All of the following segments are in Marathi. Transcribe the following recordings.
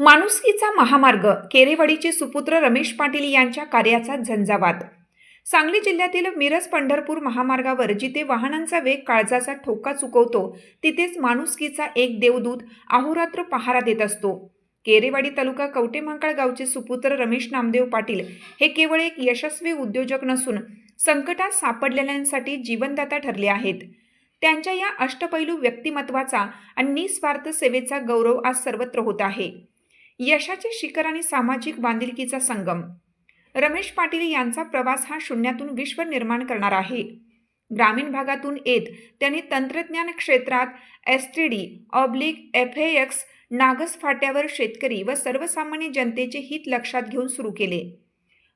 माणुसकीचा महामार्ग केरेवाडीचे सुपुत्र रमेश पाटील यांच्या कार्याचा झंझावात. सांगली जिल्ह्यातील मिरज पंढरपूर महामार्गावर जिथे वाहनांचा वेग काळजाचा ठोका चुकवतो तिथेच माणुसकीचा एक देवदूत अहोरात्र पहारा देत असतो. केरेवाडी तालुका कवटेमांकाळ गावचे सुपुत्र रमेश नामदेव पाटील हे केवळ एक यशस्वी उद्योजक नसून संकटात सापडलेल्यांसाठी जीवनदाता ठरले आहेत. त्यांच्या या अष्टपैलू व्यक्तिमत्वाचा आणि निस्वार्थ सेवेचा गौरव आज सर्वत्र होत आहे. यशाचे शिखर आणि सामाजिक बांधिलकीचा संगम. रमेश पाटील यांचा प्रवास हा शून्यातून विश्व निर्माण करणार आहे. ग्रामीण भागातून येत त्यांनी तंत्रज्ञान क्षेत्रात S T D oblique F X नागस फाट्यावर शेतकरी व सर्वसामान्य जनतेचे हित लक्षात घेऊन सुरू केले.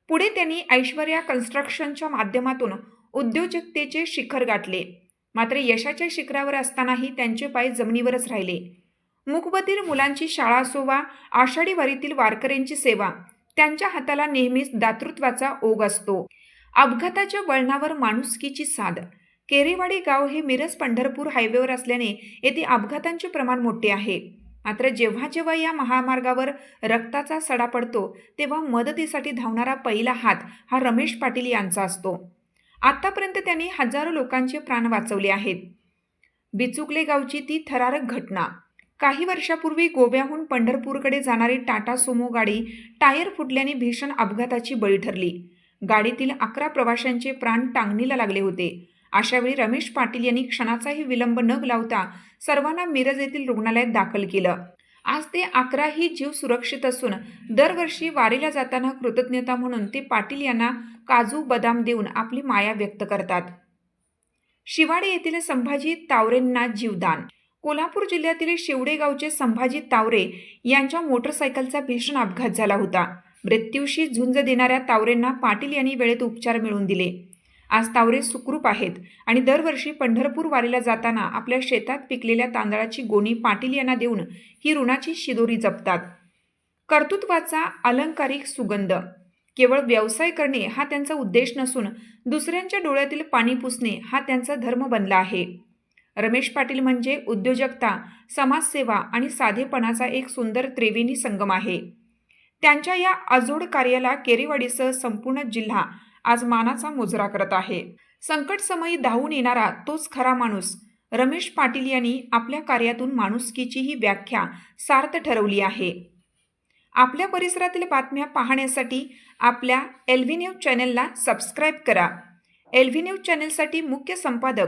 पुढे त्यांनी ऐश्वर्या कन्स्ट्रक्शनच्या माध्यमातून उद्योजकतेचे शिखर गाठले. मात्र यशाच्या शिखरावर असतानाही त्यांचे पाय जमिनीवरच राहिले. मुकबधीर मुलांची शाळा असो वा आषाढी वारीतील वारकऱ्यांची सेवा. त्यांच्या हाताला नेहमीच दातृत्वाचा ओघ असतो. अपघाताच्या वळणावर माणुसकीची साध केरेवाडी गाव हे मिरज पंढरपूर हायवेवर असल्याने येथे अपघातांचे प्रमाण मोठे आहे. मात्र जेव्हा जेव्हा या महामार्गावर रक्ताचा सडा पडतो तेव्हा मदतीसाठी धावणारा पहिला हात हा रमेश पाटील यांचा असतो. आतापर्यंत त्यांनी हजारो लोकांचे प्राण वाचवले आहेत. बिचुकले गावची ती थरारक घटना. काही वर्षापूर्वी गोव्याहून पंढरपूरकडे जाणारी टाटा सुमो गाडी टायर फुटल्याने भीषण अपघाताची बळी ठरली. गाडीतील अकरा प्रवाशांचे प्राण टांगणीला लागले होते. अशावेळी रमेश पाटील यांनी क्षणाचाही विलंब न लावता सर्वांना मिरज येथील रुग्णालयात दाखल केलं. आज ते अकराही जीव सुरक्षित असून दरवर्षी वारीला जाताना कृतज्ञता म्हणून ते पाटील यांना काजू बदाम देऊन आपली माया व्यक्त करतात. शिवाडे येथील संभाजी तावरेंना जीवदान कोल्हापूर जिल्ह्यातील शिवडे गावचे संभाजी तावरे यांच्या मोटरसायकलचा भीषण अपघात झाला होता. मृत्यूशी झुंज देणाऱ्या तावरेंना पाटील यांनी वेळेत उपचार मिळवून दिले. आज तावरे सुखरूप आहेत आणि दरवर्षी पंढरपूर वारीला जाताना आपल्या शेतात पिकलेल्या तांदळाची गोणी पाटील यांना देऊन ही ऋणाची शिदोरी जपतात. कर्तृत्वाचा अलंकारिक सुगंध. केवळ व्यवसाय करणे हा त्यांचा उद्देश नसून दुसऱ्यांच्या डोळ्यातील पाणी पुसणे हा त्यांचा धर्म बनला आहे. रमेश पाटील म्हणजे उद्योजकता समाजसेवा आणि साधेपणाचा एक सुंदर त्रिवेणी संगम आहे. त्यांच्या या अजोड कार्याला केरेवाडीसह संपूर्ण जिल्हा आज मानाचा मुजरा करत आहे. संकटसमयी धावून येणारा तोच खरा माणूस रमेश पाटील यांनी आपल्या कार्यातून माणुसकीची ही व्याख्या सार्थ ठरवली आहे. आपल्या परिसरातील बातम्या पाहण्यासाठी आपल्या एल चॅनेलला न्यूज सबस्क्राईब करा. एल चॅनेलसाठी न्यूज मुख्य संपादक